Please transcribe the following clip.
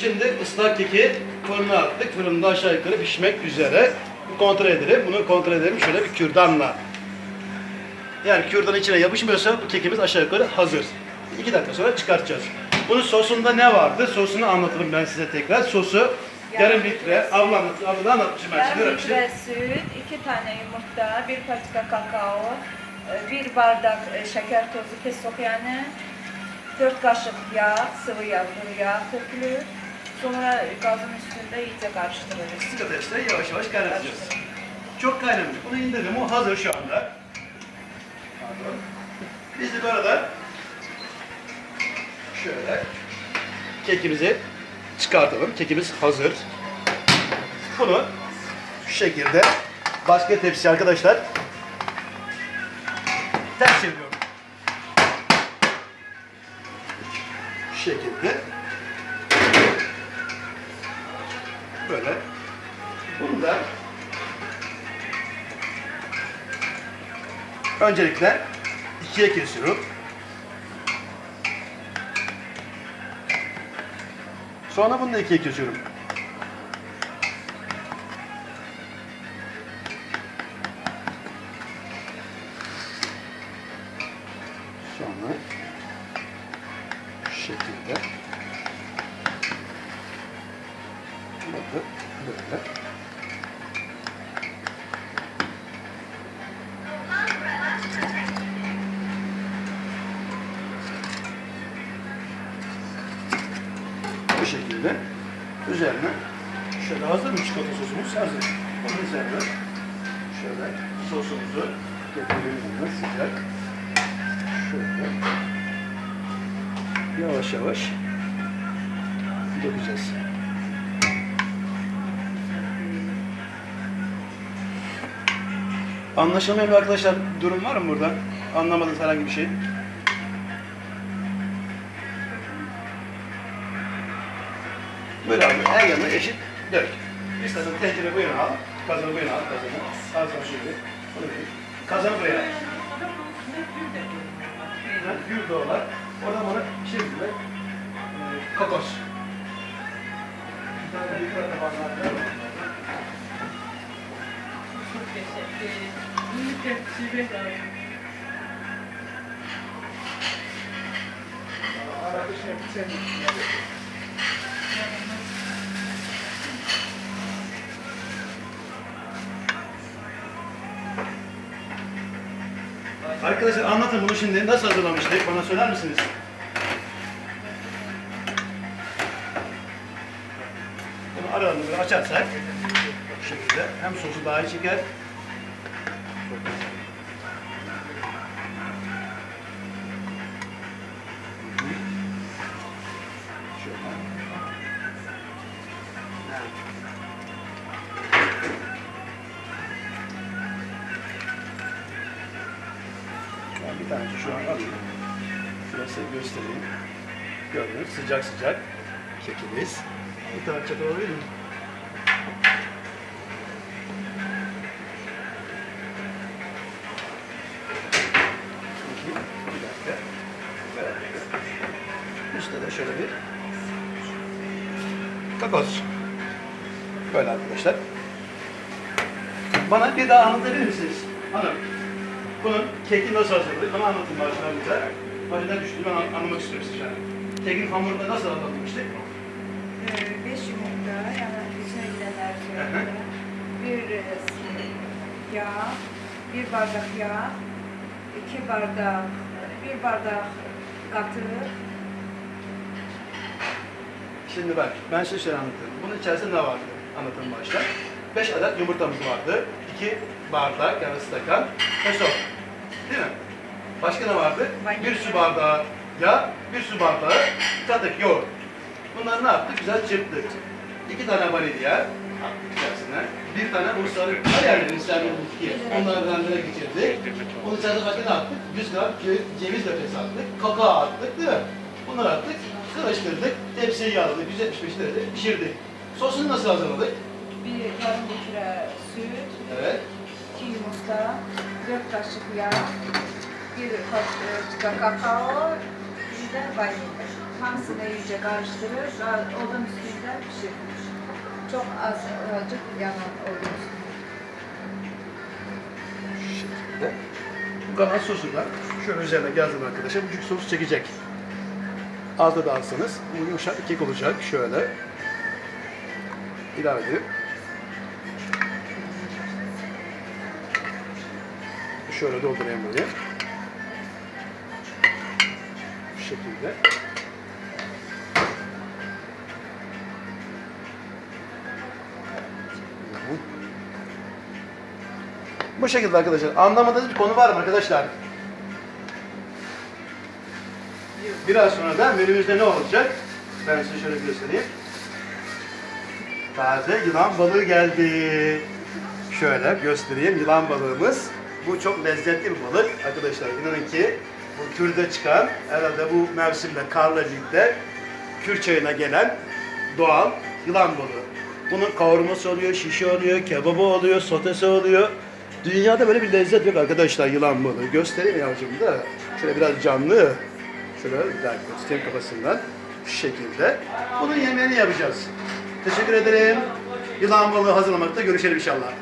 Şimdi ıslak keki fırına attık. Fırında aşağı yukarı pişmek üzere. Kontrol edelim. Bunu kontrol edelim şöyle bir kürdanla. Yani kürdanın içine yapışmıyorsa bu kekimiz aşağı yukarı hazır. İki dakika sonra çıkartacağız. Bunun sosunda ne vardı? Sosunu anlatırım ben size tekrar. Sosu yarım litre. Abla, anlat, abla anlatmışım ben size. Yarım Görmüşüm. litre süt, iki tane yumurta, bir patika kakao, e, bir bardak e, şeker tozu kesok yani, dört kaşık yağ, sıvı yağ, kuru yağ dökülür. Sonra gazın üstünde iyice karıştırırız. Ateşte yavaş yavaş kaynatacağız. Çok kaynamış. Bunu indirdim. O hazır şu anda. Pardon. Biz de bu arada şöyle kekimizi çıkartalım. Kekimiz hazır. Bunu şu şekilde başka tepsi arkadaşlar ters çeviriyorum. Şekilde böyle bunu da öncelikle ikiye kesiyorum. Sonra bunu da ikiye kesiyorum. Sonra şekilde Bakın böyle. Bu şekilde üzerine şöyle hazır mı çikolata sosumuz? Hazır. Bunun üzerine şöyle sosumuzu getiriyoruz sıcak. Şöyle yavaş yavaş dökeceğiz. Anlaşılmayan bir arkadaşlar durum var mı burada? Anlamadınız herhangi bir şey. Böyle abi her yanına eşit dök. İstersen tencere buyurun al. Kazanı buyurun al. Kazanı. Al sana şöyle. Kazanı buraya al. Gül doğlar. Oradan bana şey gibi. E, kokos. Bir tane büyük. Arkadaşlar sen Arkadaşlar anlatın bunu şimdi nasıl hazırlamıştık bana söyler misiniz? Bunu aralarını böyle açarsak şekilde hem sosu daha iyi çeker bir tane şu an alayım. Size göstereyim. Gördünüz sıcak sıcak kekimiz. Bir tane çatal alabilir miyim? De şöyle bir kakos. Böyle arkadaşlar. Bana bir daha anlatabilir misiniz? Hanım. Bunun keki nasıl hazırladık? Bana anlatın başlangıçta. Başına düştü. Ben an- anlamak istiyorum sizden. Kekin hamurunda nasıl hazırlamıştık? Ee, Beş yumurta, yani içine Hı hı. söyledi. Bir e, yağ, bir bardak yağ, iki bardak, bir bardak katı, Şimdi bak, ben size şöyle anlatayım. Bunun içerisinde ne vardı? Anlatın başta. 5 adet yumurtamız vardı. 2 bardak yani stakan ve su. Değil mi? Başka ne vardı? Vanilya. Bir su bardağı yağ, bir su bardağı tadık yoğurt. Bunları ne yaptık? Güzel çırptık. 2 tane vanilya attık içerisine. Bir tane Bursa'nın her yerlerin isterdiği bitki. Onları blender'a geçirdik. Bunun içerisine başka ne attık? 100 gram ce- ceviz ötesi attık. Kakao attık değil mi? Bunları attık. Karıştırdık. Tepsiye yağladık. 175 derecede pişirdik. Sosunu nasıl hazırladık? bir yarım litre süt, Evet. iki yumurta, dört kaşık yağ, bir kaşık kakao, bir de vanilya. hamısını iyice karıştırır. Odun üstünde pişirilir. Çok az azıcık yanan odun üstünde. Şekilde. Bu kalan sosu da şöyle üzerine yazdım arkadaşlar. Bucuk sos çekecek. Altta da alsanız bu yumuşak kek olacak. Şöyle ilave edip şöyle doldurayım böyle. Bu şekilde. Bu şekilde arkadaşlar. Anlamadığınız bir konu var mı arkadaşlar? Biraz sonra da menümüzde ne olacak? Ben size şöyle göstereyim. Taze yılan balığı geldi. Şöyle göstereyim yılan balığımız. Bu çok lezzetli bir balık. Arkadaşlar inanın ki bu kürde çıkan herhalde bu mevsimde karla birlikte Kür çayına gelen doğal yılan balığı. Bunun kavurması oluyor, şişi oluyor, kebabı oluyor, sotesi oluyor. Dünyada böyle bir lezzet yok arkadaşlar yılan balığı. Göstereyim yavrucuğum da. Şöyle biraz canlı. Şöyle bir daha göstereyim kafasından. Şu şekilde. Bunun yemeğini yapacağız. Teşekkür ederim. Yılan balığı hazırlamakta görüşelim inşallah.